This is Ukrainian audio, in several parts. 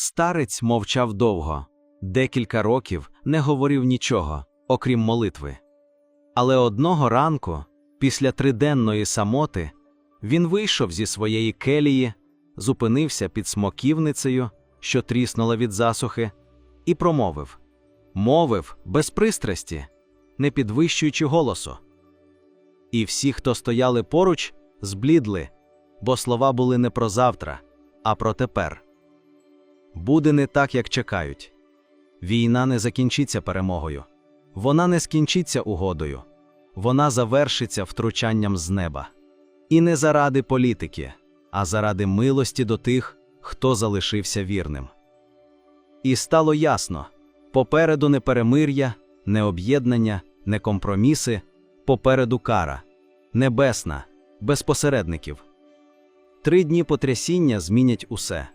Старець мовчав довго, декілька років не говорив нічого, окрім молитви. Але одного ранку, після триденної самоти, він вийшов зі своєї келії, зупинився під смоківницею, що тріснула від засухи, і промовив мовив без пристрасті, не підвищуючи голосу. І всі, хто стояли поруч, зблідли, бо слова були не про завтра, а про тепер. Буде не так, як чекають. Війна не закінчиться перемогою, вона не скінчиться угодою, вона завершиться втручанням з неба. І не заради політики, а заради милості до тих, хто залишився вірним. І стало ясно попереду не перемир'я, не об'єднання, не компроміси, попереду кара, небесна, без посередників. Три дні потрясіння змінять усе.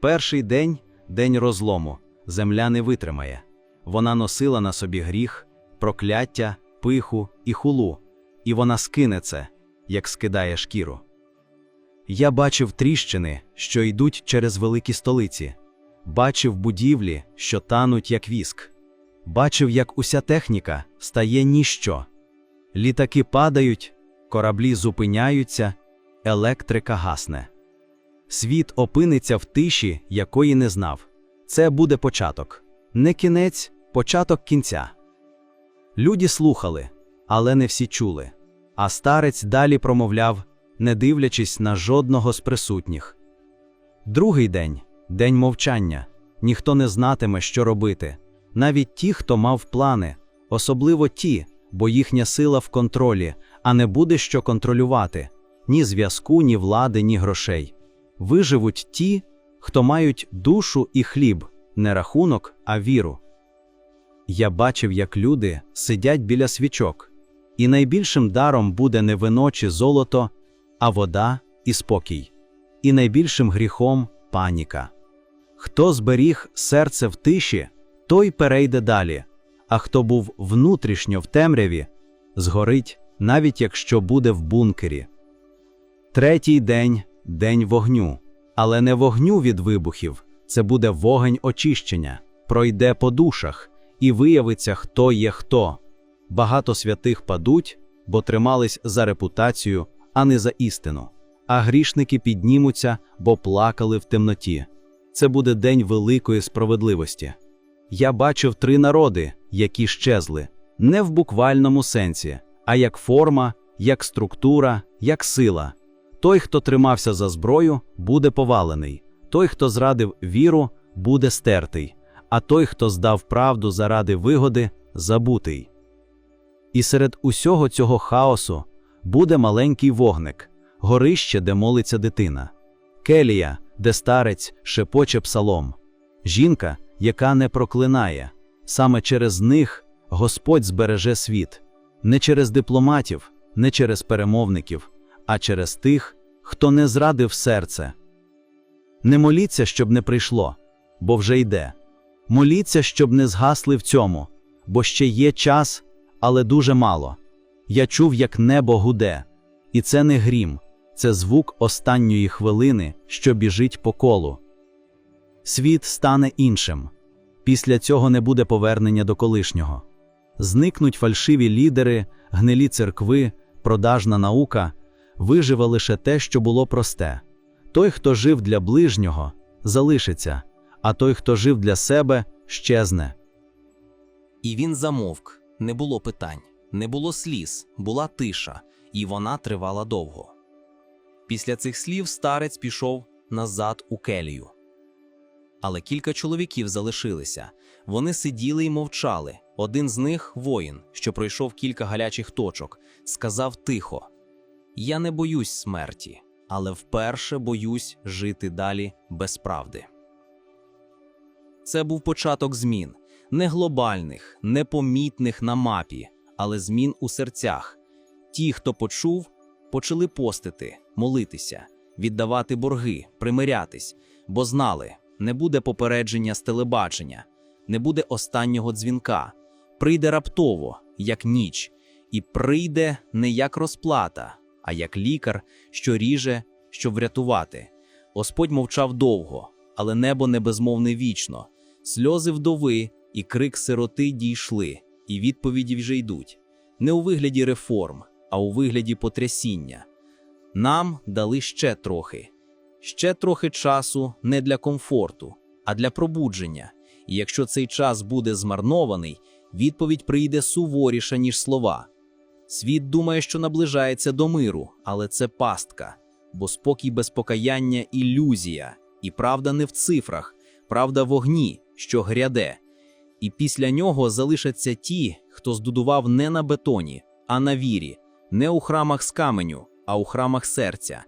Перший день день розлому, земля не витримає. Вона носила на собі гріх, прокляття, пиху і хулу, і вона скине це, як скидає шкіру. Я бачив тріщини, що йдуть через великі столиці, бачив будівлі, що тануть, як віск, бачив, як уся техніка стає ніщо. Літаки падають, кораблі зупиняються, електрика гасне. Світ опиниться в тиші, якої не знав. Це буде початок, не кінець, початок кінця. Люди слухали, але не всі чули. А старець далі промовляв, не дивлячись на жодного з присутніх. Другий день день мовчання. Ніхто не знатиме, що робити. Навіть ті, хто мав плани, особливо ті, бо їхня сила в контролі, а не буде що контролювати ні зв'язку, ні влади, ні грошей. Виживуть ті, хто мають душу і хліб, не рахунок, а віру. Я бачив, як люди сидять біля свічок, і найбільшим даром буде не вино чи золото, а вода і спокій, і найбільшим гріхом паніка. Хто зберіг серце в тиші, той перейде далі, а хто був внутрішньо в темряві, згорить, навіть якщо буде в бункері. Третій день день вогню, але не вогню від вибухів, це буде вогонь очищення, пройде по душах і виявиться, хто є хто. Багато святих падуть, бо тримались за репутацію, а не за істину. А грішники піднімуться, бо плакали в темноті. Це буде день великої справедливості. Я бачив три народи, які щезли, не в буквальному сенсі, а як форма, як структура, як сила. Той, хто тримався за зброю, буде повалений, той, хто зрадив віру, буде стертий, а той, хто здав правду заради вигоди, забутий. І серед усього цього хаосу буде маленький вогник, горище, де молиться дитина, келія, де старець шепоче псалом, жінка, яка не проклинає, саме через них Господь збереже світ, не через дипломатів, не через перемовників, а через тих, хто не зрадив серце. Не моліться, щоб не прийшло, бо вже йде. Моліться, щоб не згасли в цьому, бо ще є час, але дуже мало. Я чув, як небо гуде, і це не грім, це звук останньої хвилини, що біжить по колу. Світ стане іншим. Після цього не буде повернення до колишнього. Зникнуть фальшиві лідери, гнилі церкви, продажна наука, виживе лише те, що було просте. Той, хто жив для ближнього, залишиться, а той, хто жив для себе, щезне. І він замовк, не було питань, не було сліз, була тиша, і вона тривала довго. Після цих слів старець пішов назад у келію. Але кілька чоловіків залишилися. Вони сиділи й мовчали. Один з них, воїн, що пройшов кілька гарячих точок, сказав тихо: Я не боюсь смерті, але вперше боюсь жити далі без правди. Це був початок змін не глобальних, не помітних на мапі, але змін у серцях. Ті, хто почув, почали постити, молитися, віддавати борги, примирятись, бо знали, не буде попередження з телебачення, не буде останнього дзвінка, прийде раптово, як ніч, і прийде не як розплата, а як лікар, що ріже, щоб врятувати. Господь мовчав довго, але небо не безмовне вічно. Сльози вдови і крик сироти дійшли, і відповіді вже йдуть. Не у вигляді реформ, а у вигляді потрясіння. Нам дали ще трохи, ще трохи часу не для комфорту, а для пробудження. І якщо цей час буде змарнований, відповідь прийде суворіша, ніж слова. Світ думає, що наближається до миру, але це пастка, бо спокій без покаяння ілюзія, і правда не в цифрах, правда в огні, що гряде. І після нього залишаться ті, хто здудував не на бетоні, а на вірі, не у храмах з каменю, а у храмах серця.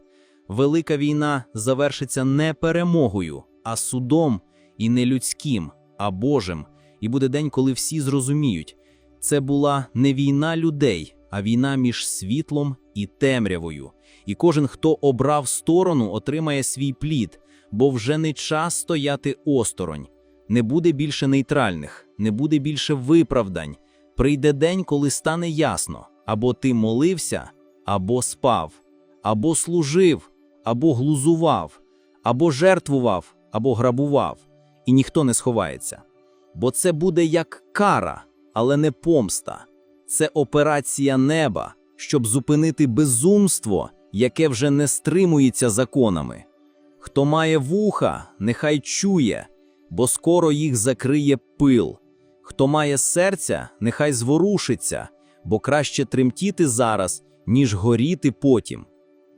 Велика війна завершиться не перемогою, а судом і не людським, а Божим. І буде день, коли всі зрозуміють, це була не війна людей, а війна між світлом і темрявою. І кожен, хто обрав сторону, отримає свій плід, бо вже не час стояти осторонь. Не буде більше нейтральних, не буде більше виправдань. Прийде день, коли стане ясно: або ти молився, або спав, або служив, або глузував, або жертвував, або грабував, і ніхто не сховається. Бо це буде як кара, але не помста. Це операція неба, щоб зупинити безумство, яке вже не стримується законами. Хто має вуха, нехай чує, бо скоро їх закриє пил. Хто має серця, нехай зворушиться, бо краще тремтіти зараз, ніж горіти потім.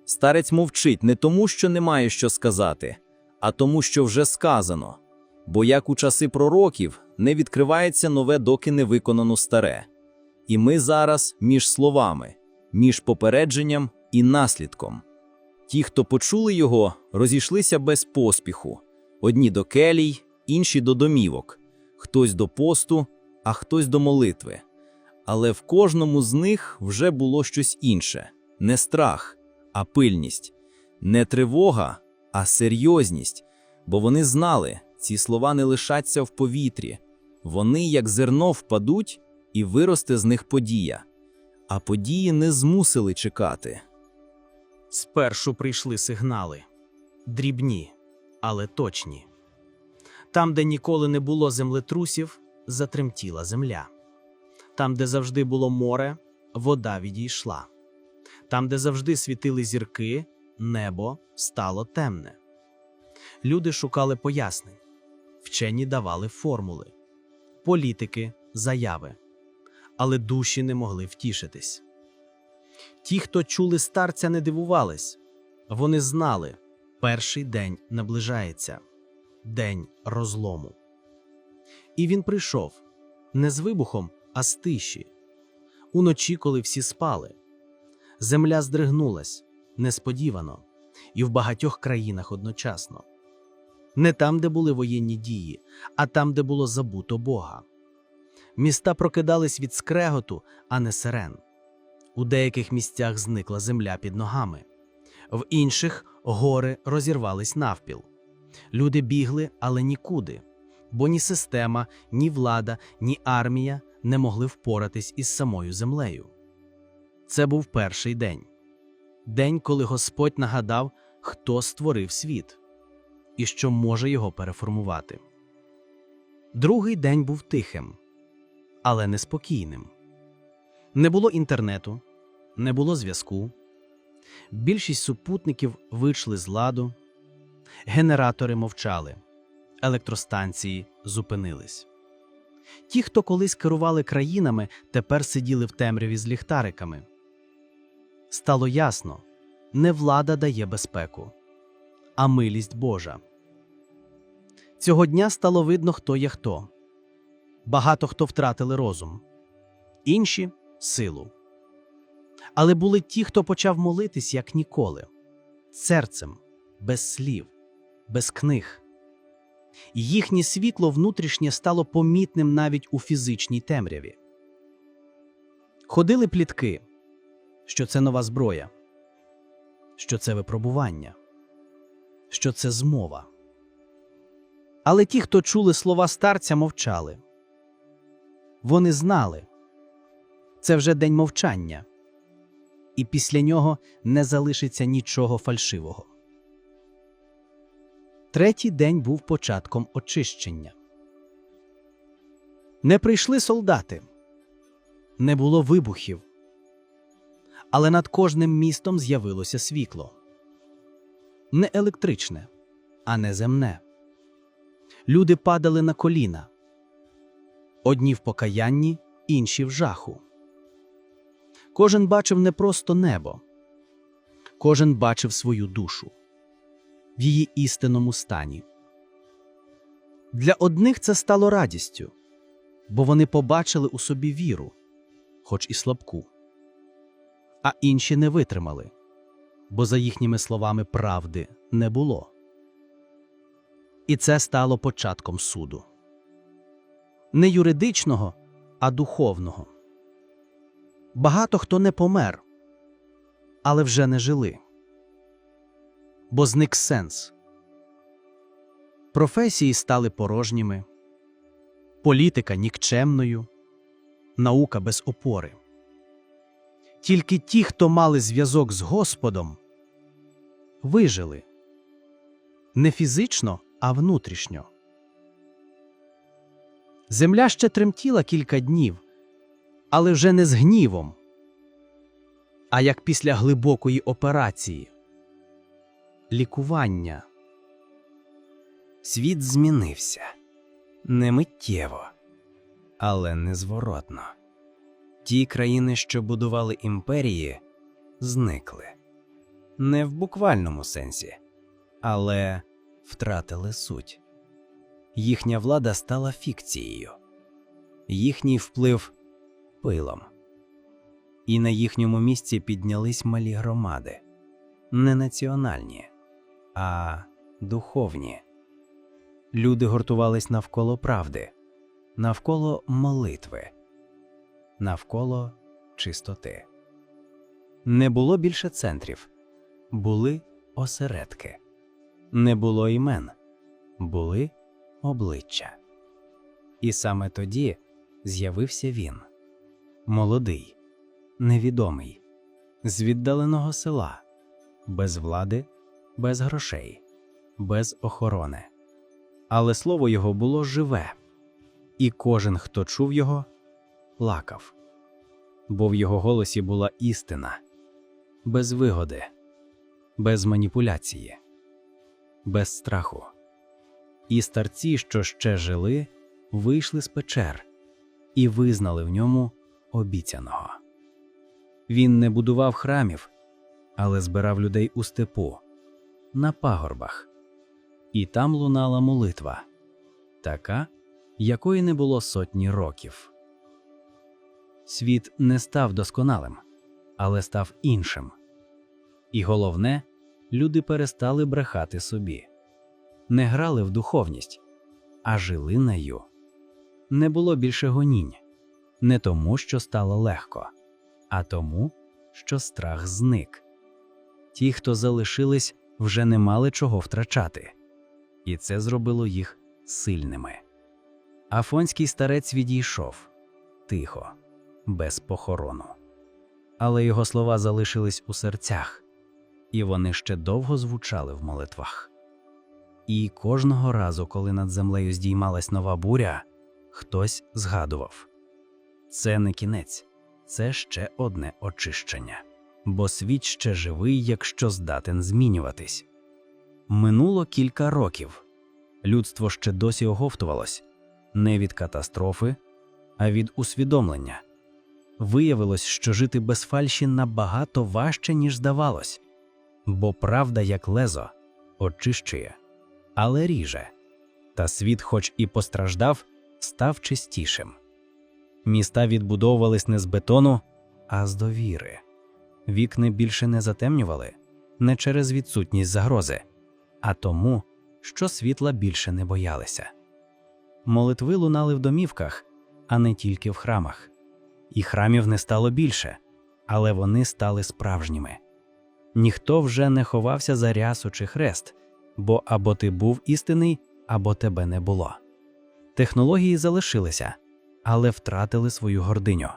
Старець мовчить не тому, що немає що сказати, а тому, що вже сказано. Бо як у часи пророків не відкривається нове, доки не виконано старе. І ми зараз між словами, між попередженням і наслідком. Ті, хто почули його, розійшлися без поспіху: одні до келій, інші до домівок, хтось до посту, а хтось до молитви. Але в кожному з них вже було щось інше: не страх, а пильність, не тривога, а серйозність, бо вони знали, ці слова не лишаться в повітрі, вони, як зерно, впадуть, і виросте з них подія. А події не змусили чекати. Спершу прийшли сигнали дрібні, але точні. Там, де ніколи не було землетрусів, затремтіла земля. Там, де завжди було море, вода відійшла. Там, де завжди світили зірки, небо стало темне. Люди шукали пояснень, вчені давали формули, політики заяви, але душі не могли втішитись. Ті, хто чули старця, не дивувались. Вони знали, перший день наближається день розлому. І він прийшов не з вибухом, а з тиші. Уночі, коли всі спали. Земля здригнулась несподівано і в багатьох країнах одночасно. Не там, де були воєнні дії, а там, де було забуто Бога. Міста прокидались від скреготу, а не сирен. У деяких місцях зникла земля під ногами, в інших гори розірвались навпіл. Люди бігли, але нікуди, бо ні система, ні влада, ні армія не могли впоратись із самою землею. Це був перший день день, коли Господь нагадав, хто створив світ і що може його переформувати. Другий день був тихим, але неспокійним. Не було інтернету, не було зв'язку. Більшість супутників вийшли з ладу, генератори мовчали, електростанції зупинились. Ті, хто колись керували країнами, тепер сиділи в темряві з ліхтариками. Стало ясно не влада дає безпеку, а милість Божа. Цього дня стало видно, хто є хто. Багато хто втратили розум, інші силу. Але були ті, хто почав молитись як ніколи, серцем, без слів, без книг. Їхнє світло внутрішнє стало помітним навіть у фізичній темряві. Ходили плітки, що це нова зброя, що це випробування, що це змова. Але ті, хто чули слова старця, мовчали. Вони знали це вже день мовчання, і після нього не залишиться нічого фальшивого. Третій день був початком очищення. Не прийшли солдати, не було вибухів, але над кожним містом з'явилося світло. Не електричне, а не земне. Люди падали на коліна. Одні в покаянні, інші в жаху. Кожен бачив не просто небо, кожен бачив свою душу в її істинному стані. Для одних це стало радістю, бо вони побачили у собі віру, хоч і слабку, а інші не витримали, бо, за їхніми словами, правди не було. І це стало початком суду не юридичного, а духовного. Багато хто не помер, але вже не жили, бо зник сенс. Професії стали порожніми, політика нікчемною, наука без опори. Тільки ті, хто мали зв'язок з Господом, вижили не фізично, а внутрішньо. Земля ще тремтіла кілька днів, але вже не з гнівом, а як після глибокої операції. Лікування. Світ змінився не миттєво, але незворотно. Ті країни, що будували імперії, зникли не в буквальному сенсі, але втратили суть. Їхня влада стала фікцією, їхній вплив пилом. І на їхньому місці піднялись малі громади, не національні, а духовні. Люди гуртувались навколо правди, навколо молитви, навколо чистоти. Не було більше центрів, були осередки, не було імен, були обличчя. І саме тоді з'явився він молодий, невідомий, з віддаленого села, без влади, без грошей, без охорони. Але слово його було живе, і кожен, хто чув його, плакав, бо в його голосі була істина, без вигоди, без маніпуляції, без страху. І старці, що ще жили, вийшли з печер і визнали в ньому обіцяного. Він не будував храмів, але збирав людей у степу, на пагорбах, і там лунала молитва, така, якої не було сотні років. Світ не став досконалим, але став іншим. І головне, люди перестали брехати собі, не грали в духовність, а жили нею. Не було більше гонінь, не тому, що стало легко, а тому, що страх зник. Ті, хто залишились, вже не мали чого втрачати, і це зробило їх сильними. Афонський старець відійшов тихо, без похорону. Але його слова залишились у серцях, і вони ще довго звучали в молитвах. І кожного разу, коли над землею здіймалась нова буря, хтось згадував це не кінець, це ще одне очищення, бо світ ще живий, якщо здатен змінюватись. Минуло кілька років. Людство ще досі оговтувалось не від катастрофи, а від усвідомлення. Виявилось, що жити без фальші набагато важче, ніж здавалось, бо правда, як лезо, очищує, але ріже, та світ, хоч і постраждав, став чистішим. Міста відбудовувались не з бетону, а з довіри. Вікни більше не затемнювали не через відсутність загрози, а тому, що світла більше не боялися. Молитви лунали в домівках, а не тільки в храмах. І храмів не стало більше, але вони стали справжніми. Ніхто вже не ховався за рясу чи хрест, бо або ти був істинний, або тебе не було. Технології залишилися, але втратили свою гординю.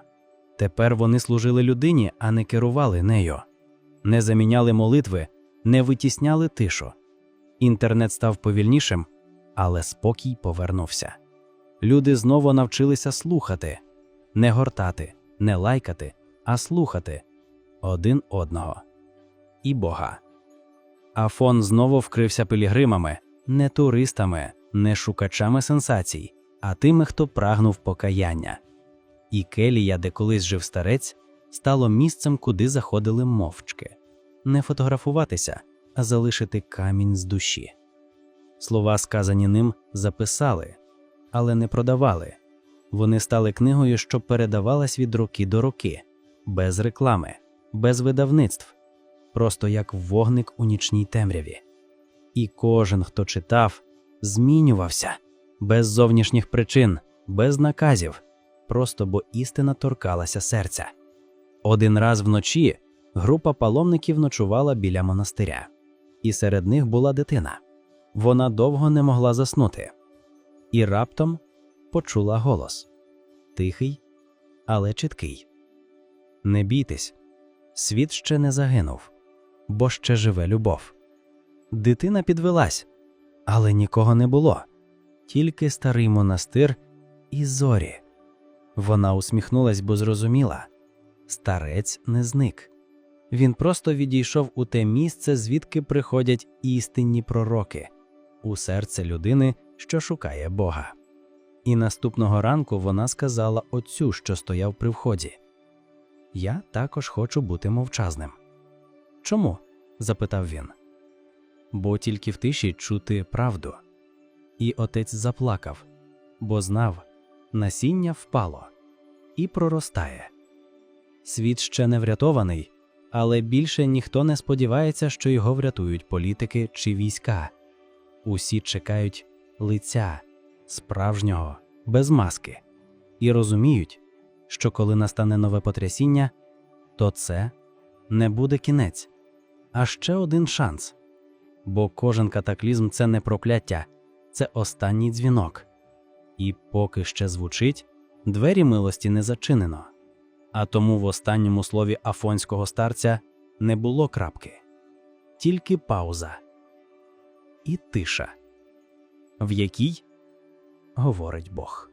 Тепер вони служили людині, а не керували нею, не заміняли молитви, не витісняли тишу. Інтернет став повільнішим, але спокій повернувся. Люди знову навчилися слухати, не гортати, не лайкати, а слухати один одного і Бога. Афон знову вкрився пілігримами, не туристами, не шукачами сенсацій, а тими, хто прагнув покаяння. І келія, де колись жив старець, стало місцем, куди заходили мовчки не фотографуватися, а залишити камінь з душі. Слова, сказані ним, записали, але не продавали. Вони стали книгою, що передавалась від руки до руки, без реклами, без видавництв, просто як вогник у нічній темряві. І кожен, хто читав, змінювався без зовнішніх причин, без наказів, просто бо істина торкалася серця. Один раз вночі група паломників ночувала біля монастиря, і серед них була дитина. Вона довго не могла заснути, і раптом почула голос тихий, але чіткий. Не бійтесь, світ ще не загинув, бо ще живе любов. Дитина підвелась, але нікого не було, тільки старий монастир і зорі. Вона усміхнулась, бо зрозуміла старець не зник. Він просто відійшов у те місце, звідки приходять істинні пророки, у серце людини, що шукає Бога. І наступного ранку вона сказала отцю, що стояв при вході: Я також хочу бути мовчазним. Чому? запитав він. Бо тільки в тиші чути правду. І отець заплакав, бо знав, насіння впало і проростає. Світ ще не врятований, але більше ніхто не сподівається, що його врятують політики чи війська. Усі чекають лиця справжнього, без маски, і розуміють, що коли настане нове потрясіння, то це не буде кінець, а ще один шанс. Бо кожен катаклізм це не прокляття, це останній дзвінок. І поки ще звучить, двері милості не зачинено. А тому в останньому слові афонського старця не було крапки, тільки пауза і тиша, в якій говорить Бог.